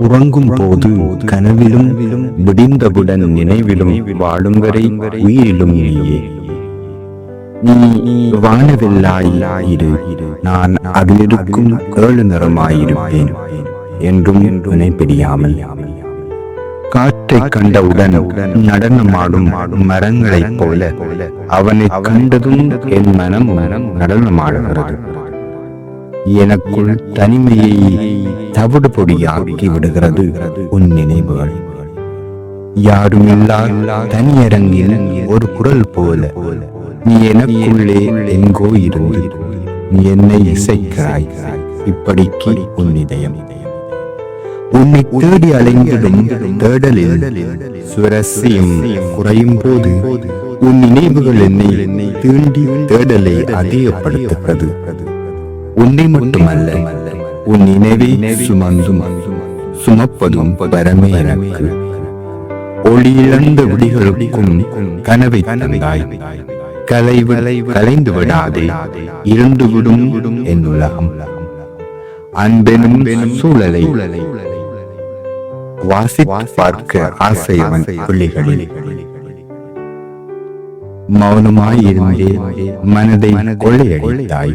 உறங்கும் போது கனவிலும் விடிந்தவுடன் நினைவிலும் வாழும் வரை உயிரிலும் நீயே. நீ வானவில்லாய் இரு. நான் அதிலிருக்கும் ஏழு நிறமாயிருப்பேன் என்றும் நினைப்பிடியாமல். காற்றை கண்டவுடன் நடனமாடும் மரங்களைப் போல அவனை கண்டதும் என் மனம் நடனமாடுகிறது. எனக்குள் தனிமையை தவிடு பொடியாக்கி விடுகிறது உன் நினைவுகள். யாருமில்லா தனியரங்கில் ஒரு குரல் போல நீ எனக்குள்ளே எங்கோ இருந்து நீ என்னை இசைக்கிறாய். இப்படிக்கு உன் இதயம். உன்னை தேடி அலைந்திடும் தேடலில் சுரசியும் குறையும் போது உன் நினைவுகள் என்னை தீண்டி தேடலை அதிகப்படுத்துகிறது. உன்னை மட்டுமல்ல உன் நினைவை சுமந்தும் சுமப்பதும் பரமே எனக்கு. ஒளியிழந்த விடிகளுக்கும் கனவை தந்தாய். கலைவிலை கலைந்து விடாதே இருந்து விடும் என் உலகம். அன்பெனும் சூழலை வாசி பார்க்க ஆசையவன் பிள்ளைகளில். மௌனமாயிருந்தே மனதை கொள்ளையடித்தாய்.